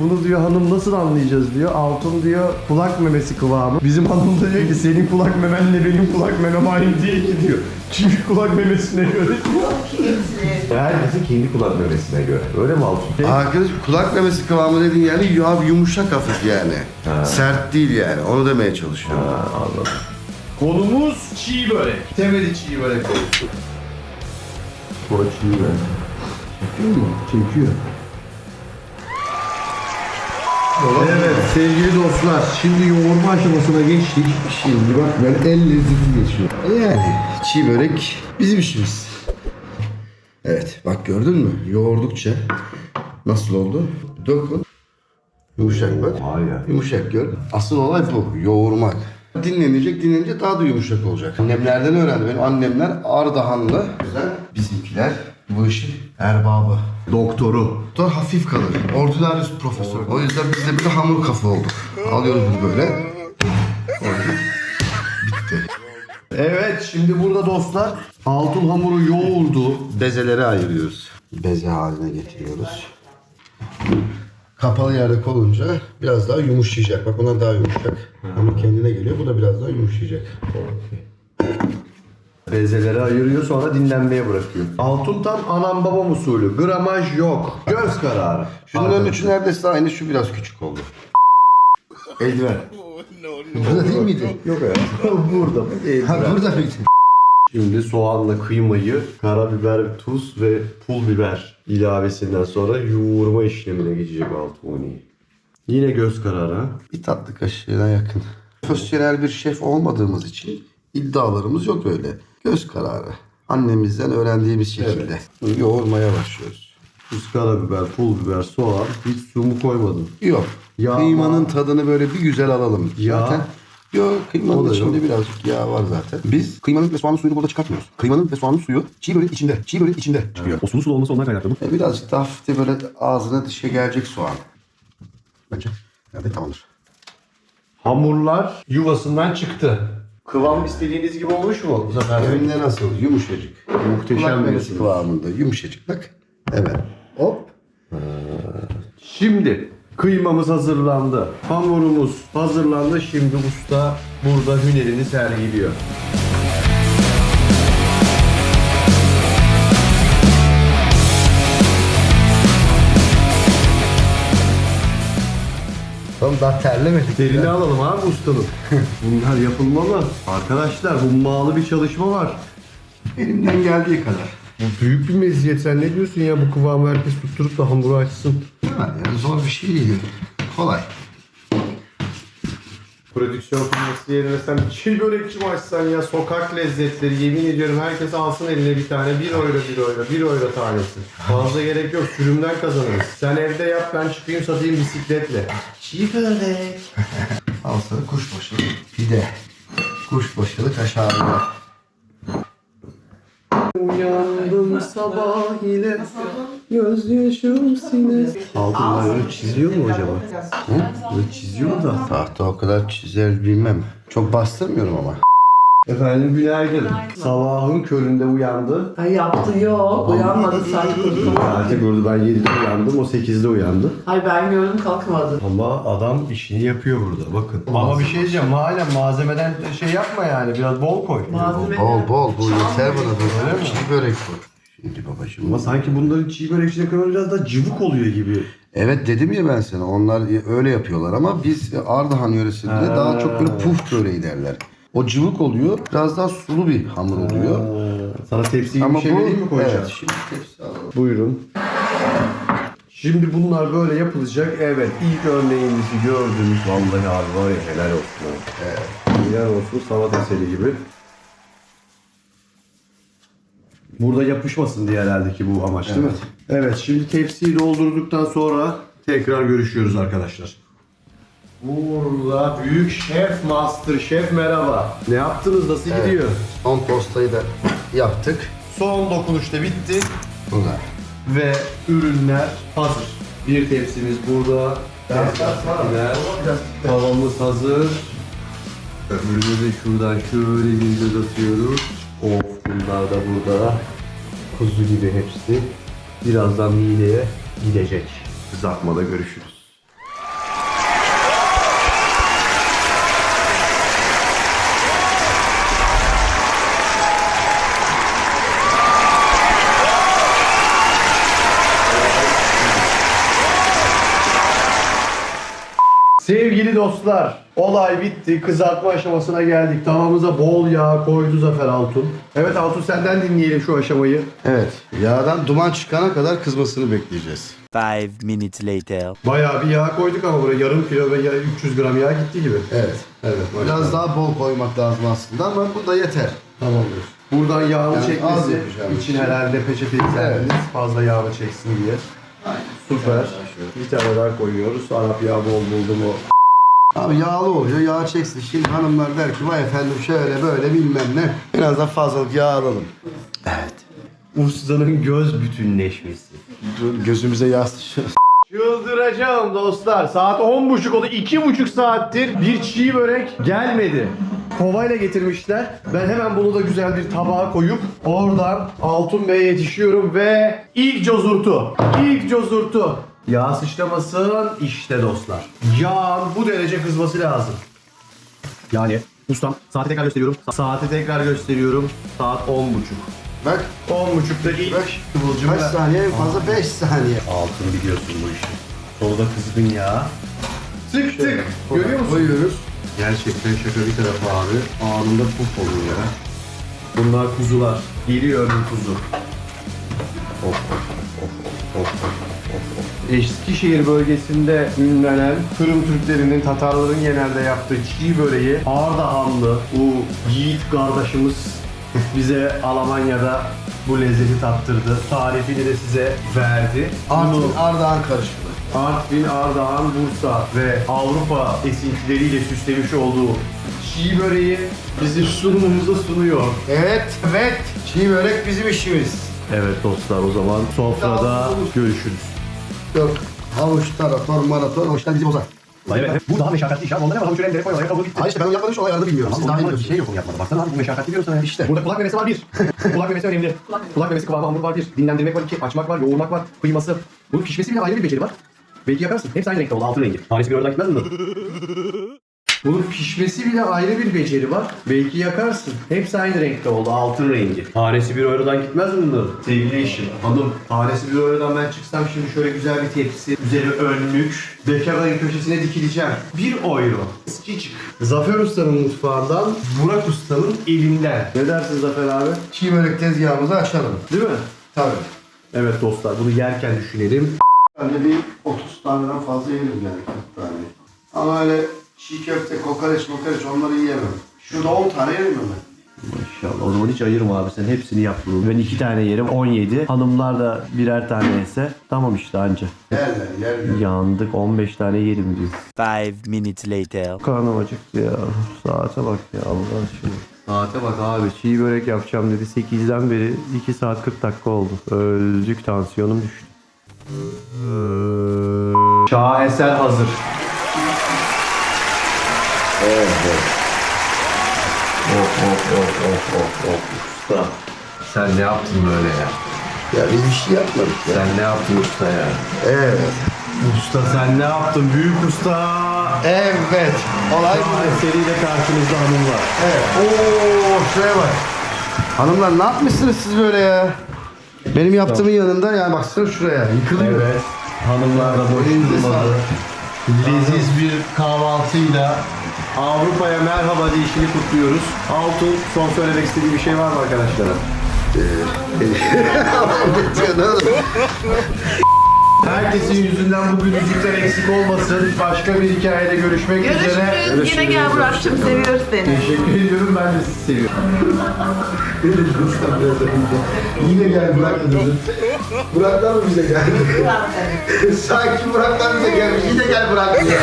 Bunu diyor hanım nasıl anlayacağız diyor. Altın diyor kulak memesi kıvamı. Bizim hanım da diyor ki senin kulak memenle benim kulak memem aynı değil ki diyor. Çünkü kulak memesine göre. Herkesin kendi kulak memesine göre. Öyle mi Altın? Arkadaş kulak memesi kıvamı dediğin yani yu- abi yumuşak hafif yani. Sert değil yani. Onu demeye çalışıyorum. Anladım. Konumuz çiğ börek. Temeli çiğ börek konusu. Bu çiğ börek. Çekiyor mu? Çekiyor. Evet sevgili dostlar şimdi yoğurma aşamasına geçtik. Şimdi bak ben el lezzeti geçiyor. Yani çiğ börek bizim işimiz. Evet bak gördün mü? Yoğurdukça nasıl oldu? Dokun. Yumuşak bak. Yumuşak gör. Asıl olay bu. Yoğurmak. Dinlenecek, dinlenince daha da yumuşak olacak. Annemlerden öğrendim. Benim annemler Ardahanlı. Güzel. Bizimkiler bu işin erbabı. Doktoru. Doktor hafif kalır. Ordinarius profesör. O yüzden biz de bir de hamur kafa olduk. Alıyoruz biz böyle. Orada. Bitti. Evet şimdi burada dostlar altın hamuru yoğurdu. Bezeleri ayırıyoruz. Beze haline getiriyoruz. Kapalı yerde kolunca biraz daha yumuşayacak. Bak bundan daha yumuşak. Hamur kendine geliyor. Bu da biraz daha yumuşayacak. Bezeleri ayırıyor sonra dinlenmeye bırakıyor. Altın tam anam babam usulü. Gramaj yok. Göz kararı. Şunun ölçü neredeyse aynı. Şu biraz küçük oldu. Eldiven. Burada değil miydi? Yok ya. burada. Ha burada mıydı? Şimdi soğanla kıymayı, karabiber, tuz ve pul biber ilavesinden sonra yoğurma işlemine geçecek Altuni. Yine göz kararı. Bir tatlı kaşığına yakın. Profesyonel bir şef olmadığımız için iddialarımız yok öyle. Göz kararı. Annemizden öğrendiğimiz şekilde. Yoğurmaya başlıyoruz. Tuz, karabiber, pul biber, soğan. Hiç su mu koymadım. Yok. Yağ Kıymanın tadını böyle bir güzel alalım. Yağ. Zaten Yok kıymanın da içinde birazcık yağ var zaten. Biz kıymanın ve soğanın suyunu burada çıkartmıyoruz. Kıymanın ve soğanın suyu çiğ böreğin içinde. Çiğ böreğin içinde çıkıyor. O sulu sulu olması ondan kaynaklı mı? E, birazcık da hafif de böyle ağzına dışa gelecek soğan. Bence yani tamamdır. Hamurlar yuvasından çıktı. Kıvam istediğiniz gibi olmuş mu bu sefer? Önüne nasıl? Yumuşacık. Muhteşem Kulak memesi kıvamında yumuşacık bak. Evet. Hop. Şimdi kıymamız hazırlandı. Hamurumuz hazırlandı. Şimdi usta burada hünerini sergiliyor. Tamam daha terlemedik. Terini alalım abi ustanın. Bunlar yapılmalı. Arkadaşlar hummalı bir çalışma var. Elimden geldiği kadar. Bu büyük bir meziyet. Sen ne diyorsun ya bu kıvamı herkes tutturup da hamuru açsın. Ha, yani zor bir şey değil. Kolay. Prodüksiyon firması yerine sen çiğ börekçi mi açsan ya sokak lezzetleri yemin ediyorum herkes alsın eline bir tane 1 euro 1 euro 1 euro tanesi. Fazla gerek yok sürümden kazanırız. Sen evde yap ben çıkayım satayım bisikletle. Çiğ börek. Al sana kuşbaşılı pide. Kuşbaşılı kaşarlı. Uyandım sabah ile gözyaşım sine. Altınlar öyle çiziyor mu acaba? Hı? Böyle çiziyor mu da? Tahta o kadar çizer bilmem. Çok bastırmıyorum ama. Efendim günaydın. Sabahın köründe uyandı. Ay yaptı yok. Uyanmadı sanki. Saati gördü ben 7'de uyandım o 8'de uyandı. Ay ben gördüm kalkmadı. Ama adam işini yapıyor burada bakın. Ama bir şey diyeceğim hala malzemeden şey yapma yani biraz bol koy. Malzeme Bol bol bu yeter bana. Bu mi? çiğ börek bu. Şimdi babacığım. Ama sanki bunların çiğ börek içine koyunca biraz da cıvık oluyor gibi. Evet dedim ya ben sana onlar öyle yapıyorlar ama biz Ardahan yöresinde daha çok böyle puf böreği derler. O cıvık oluyor. Biraz daha sulu bir hamur oluyor. Ee, sana tepsi gibi Ama bir şey bu vereyim mi koyacağım? evet, şimdi tepsi alalım. Buyurun. Şimdi bunlar böyle yapılacak. Evet ilk örneğimizi gördünüz. Vallahi abi var ya helal olsun. ha. Evet. Helal olsun sanat eseri gibi. Burada yapışmasın diye herhalde ki bu amaç değil mi? Evet şimdi tepsiyi doldurduktan sonra tekrar görüşüyoruz arkadaşlar. Burada büyük şef, master şef merhaba. Ne yaptınız? Nasıl Evet. gidiyor? Son postayı da yaptık. Son dokunuş da bitti Bunlar. ve ürünler hazır. Bir tepsimiz burada. Tepsiler, tavamız hazır. Öbürünü de şuradan şöyle bir göz atıyoruz. Of bunlar da burada. Kuzu gibi hepsi. Birazdan mideye gidecek. Kızartmada görüşürüz. Sevgili dostlar, olay bitti. Kızartma aşamasına geldik. Tavamıza bol yağ koydu Zafer Altun. Evet Altun senden dinleyelim şu aşamayı. Evet. Yağdan duman çıkana kadar kızmasını bekleyeceğiz. Five minutes later. Bayağı bir yağ koyduk ama buraya yarım kilo ve ya- 300 gram yağ gitti gibi. Evet. Evet. Biraz daha bol koymak lazım aslında ama bu da yeter. Tamamdır. Buradan yağını Yani az çekmesi yapacağım için şey. herhalde peçeteyi serdiniz. Fazla yağını çeksin diye. Süper. Bir tane daha koyuyoruz. Arap yağı bol buldu mu? Abi yağlı oluyor, yağ çeksin. Şimdi hanımlar der ki vay efendim şöyle böyle bilmem ne. Biraz daha fazlalık yağ alalım. Ustanın göz bütünleşmesi. Gözümüze yağ sıçrıyor. Çıldıracağım dostlar. Saat 10.30 oldu. 2.5 saattir bir çiğ börek gelmedi. Kovayla getirmişler. Ben hemen bunu da güzel bir tabağa koyup oradan Altun Bey'e yetişiyorum ve ilk cozurtu. İlk cozurtu. Yağ sıçramasın işte dostlar. Yağın bu derece kızması lazım. Yani ustam saati tekrar gösteriyorum. Saati tekrar gösteriyorum. Saat 10.30. Bak 10.30'da ilk Bak, kıvılcım kaç saniye en fazla 5 saniye. Altın biliyorsun bu işi. Solda kızgın yağ. Tık tık. Görüyor musun? Koyuyoruz. Gerçekten şaka bir tarafa abi. Anında puf oluyor ya. Bunlar kuzular. Geliyor bir kuzu. Of of. Eskişehir bölgesinde ünlenen Kırım Türklerinin, Tatarların genelde yaptığı çiğ böreği Ardahanlı bu yiğit kardeşimiz bize Almanya'da bu lezzeti tattırdı. Tarifini de size verdi. Artvin Ardahan karışımı. Artvin, Ardahan, Bursa ve Avrupa esintileriyle süslemiş olduğu çiğ böreği bizi sunumumuza sunuyor. Evet, evet. Çiğ börek bizim işimiz. Evet dostlar o zaman sofrada görüşürüz. Yok. Havuç, tarator, marator, havuçlar bizi bozar. Evet, bu daha meşakkatli iş abi. Ondan hemen havuç öğrenleri koymadan kabul gitti. Hayır işte ben onu yapmadım şu olaylarda bilmiyorum. Siz daha iyi biliyorsunuz. şey yok onu yapmadı. Baksana abi bu meşakkatli diyorum sana. ya. İşte. Burada kulak memesi var bir. kulak memesi önemli. kulak memesi kıvamı hamur var bir. Dinlendirmek var iki. Açmak var, yoğurmak var. Kıyması. Bunun pişmesi bile ayrı bir beceri var. Belki yakarsın. Hepsi aynı renkte oldu. Altın rengi. Tanesi bir oradan gitmez mi? Bunun pişmesi bile ayrı bir beceri var. Belki yakarsın. Hepsi aynı renkte oldu. Altın rengi. Tanesi bir eurodan gitmez mi bunların? Sevgili eşim. Hanım. Tanesi bir eurodan ben çıksam şimdi şöyle güzel bir tepsi. Üzeri önlük. Bekarların köşesine dikileceğim. Bir euro. Sıçıcık. Zafer Usta'nın mutfağından Burak Usta'nın elinden. Ne dersin Zafer abi? Çiğ börek tezgahımızı açalım. Değil mi? Tabii. Evet dostlar bunu yerken düşünelim. Ben de bir 30 taneden fazla yerim yani 40 tane. Ama öyle çiğ köfte, kokoreç, mokoreç onları yiyemem. Şurada 10 tane yerim ben. Maşallah o zaman hiç ayırma abi sen hepsini yap bunu. Ben iki tane yerim 17. Hanımlar da birer tane yese tamam işte anca. Yerler, yerler. Yandık 15 tane yerim diyor. Five minutes later. Karnım acıktı ya. Saate bak ya Allah aşkına. Saate bak abi çiğ börek yapacağım dedi. 8'den beri 2 saat 40 dakika oldu. Öldük tansiyonum düştü. Şaheser hazır. Of of of of of of usta. Sen ne yaptın böyle ya? Ya biz bir şey yapmadık ya. Sen ne yaptın usta ya? Evet. Usta sen ne yaptın büyük usta? Evet. Olay bu. Şaheseriyle karşımızda hanım var. Evet. Oo şuraya bak. Hanımlar ne yapmışsınız siz böyle ya? Benim yaptığımın yanında yani baksana şuraya yıkılıyor. Evet. Hanımlar da boş durmadı. Leziz bir kahvaltıyla Avrupa'ya merhaba deyişini kutluyoruz. Altun son söylemek istediği bir şey var mı arkadaşlara? Herkesin yüzünden bu gülücükler eksik olmasın. Başka bir hikayede görüşmek üzere. Görüşürüz. Yine gel Burak'cığım seviyoruz seni. Teşekkür ediyorum. Ben de sizi seviyorum. Yine gel Burak dedi. Burak'tan mı bize geldi? Sanki Burak'tan bize gelmiş. Yine gel Burak diye.